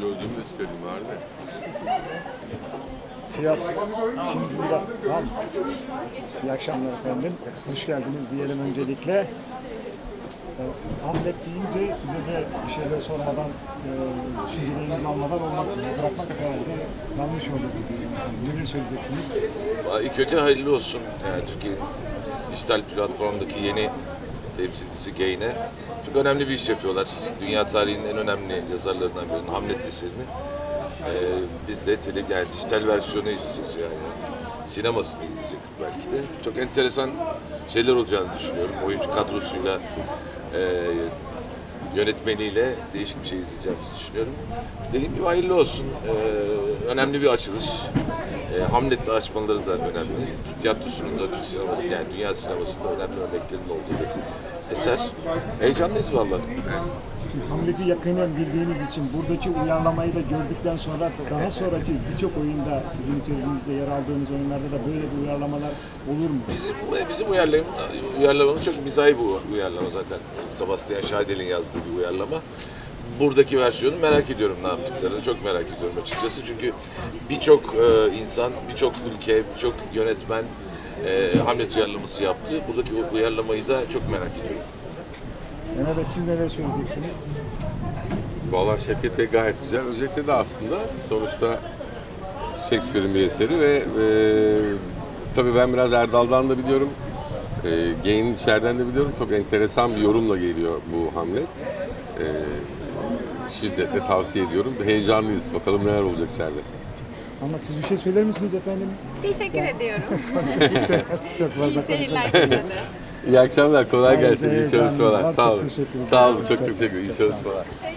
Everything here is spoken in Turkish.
Dur bakayım de. Tiyatro. Şimdi biraz tamam. İyi akşamlar efendim. Hoş geldiniz diyelim öncelikle. Hamlet deyince size de bir şeyler sormadan, e, düşüncelerinizi almadan olmak, sizi bırakmak herhalde yanlış diyorum. Neler söyleyeceksiniz? İlk önce hayırlı olsun yani Türkiye'nin dijital platformdaki yeni temsilcisi Gain'e. Çok önemli bir iş yapıyorlar. Dünya tarihinin en önemli yazarlarından birinin Hamlet eserini. Ee, biz de tele, yani dijital versiyonu izleyeceğiz yani. Sinemasını izleyecek belki de. Çok enteresan şeyler olacağını düşünüyorum. Oyuncu kadrosuyla, e, yönetmeniyle değişik bir şey izleyeceğimizi düşünüyorum. Dediğim gibi hayırlı olsun. Ee, önemli bir açılış. E, Hamlet'le açmaları da önemli. Türk tiyatrosunun da Türk sineması yani dünya sinemasında önemli örneklerin olduğu bir eser. Heyecanlıyız vallahi. Şimdi Hamlet'i yakinen bildiğiniz için buradaki uyarlamayı da gördükten sonra daha sonraki birçok oyunda sizin içeriğinizde yer aldığınız oyunlarda da böyle bir uyarlamalar olur mu? Bizim, bizim uyarlama, uyarlamamız çok mizahi bu uyarlama zaten. Sebastian Scheidel'in yazdığı bir uyarlama. Buradaki versiyonu merak ediyorum ne yaptıklarını. Çok merak ediyorum açıkçası. Çünkü birçok e, insan, birçok ülke, birçok yönetmen e, Hamlet uyarlaması yaptı. Buradaki o uyarlamayı da çok merak ediyorum. Emre Bey siz neler söyleyeceksiniz? Valla Şevket Bey gayet güzel. Özetle de aslında sonuçta Shakespeare'in bir eseri ve e, tabii ben biraz Erdal'dan da biliyorum. E, Gain'in içeriden de biliyorum. Çok enteresan bir yorumla geliyor bu Hamlet. E, şiddetle tavsiye ediyorum. Heyecanlıyız. Bakalım neler olacak içeride. Ama siz bir şey söyler misiniz efendim? Teşekkür ediyorum. Çok fazla İyi seyirler size de. İyi akşamlar. Kolay gelsin. İyi çalışmalar. Sağ olun. Sağ olun. Çok Çok teşekkür ederim. İyi çalışmalar. Şey,